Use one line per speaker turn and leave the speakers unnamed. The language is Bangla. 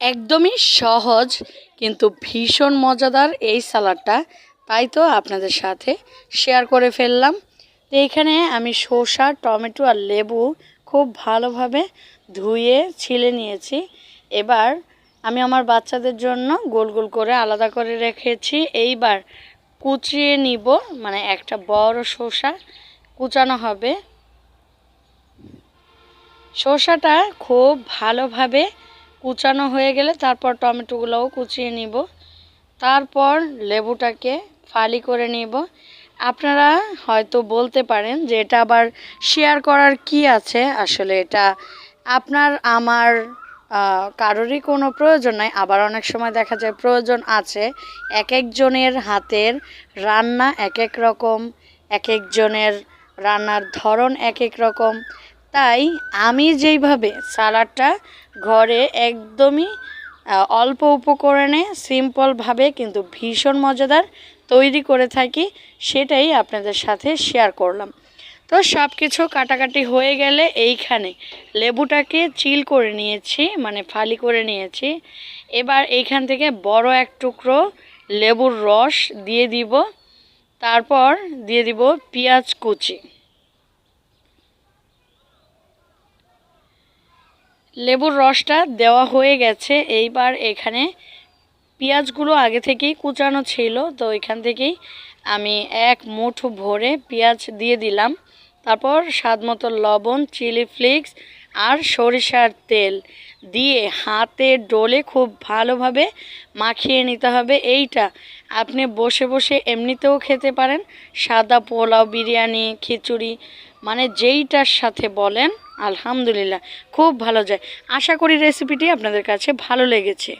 একদমই সহজ, কিন্তু ভীষণ মজাদার এই সালাডটা। তাই তো আপনাদের সাথে শেয়ার করে ফেললাম। তো এইখানে আমি শসা, টমেটো আর লেবু খুব ভালোভাবে ধুয়ে ছিলে নিয়েছি। এবার আমি আমার বাচ্চাদের জন্য গোল গোল করে আলাদা করে রেখেছি। এইবার কুচিয়ে নিব মানে একটা বড় শসা কুচানো হবে। শসাটা খুব ভালোভাবে কুচানো হয়ে গেলে তারপর টমেটোগুলোও কুচিয়ে নিব। তারপর লেবুটাকে ফালি করে নিব। আপনারা হয়তো বলতে পারেন যে এটা আবার শেয়ার করার কি আছে? আসলে এটা আপনার, আমার কারোরই কোনো প্রয়োজন নাই। আবার অনেক সময় দেখা যায় প্রয়োজন আছে। এক একজনের হাতের রান্না এক এক রকম, এক একজনের রান্নার ধরন এক এক রকম। তাই আমি যেইভাবে সালাডটা ঘরে একদমই অল্প উপকরণে সিম্পলভাবে কিন্তু ভীষণ মজাদার তৈরি করে থাকি, সেটাই আপনাদের সাথে শেয়ার করলাম। তো সব কিছু কাটাকাটি হয়ে গেলে এইখানে লেবুটাকে চিল করে নিয়েছি মানে ফালি করে নিয়েছি। এবার এইখান থেকে বড় এক টুকরো লেবুর রস দিয়ে দিব। তারপর দিয়ে দিব পেঁয়াজ কুচি। লেবুর রসটা দেওয়া হয়ে গেছে। এইবার এখানে পেঁয়াজগুলো আগে থেকেই কুচানো ছিল। তো এখান থেকেই আমি এক মুঠো ভরে পেঁয়াজ দিয়ে দিলাম। তারপর স্বাদ মতো লবণ, চিলি ফ্লেক্স আর সরিষার তেল দিয়ে হাতে ডলে খুব ভালোভাবে মাখিয়ে নিতে হবে। এইটা আপনি বসে বসে এমনিতেও খেতে পারেন। সাদা পোলাও, বিরিয়ানি, খিচুড়ি মানে যেইটার সাথে বলেন। আলহামদুলিল্লাহ খুব ভালো যায়। আশা করি রেসিপিটি আপনাদের কাছে ভালো লেগেছে।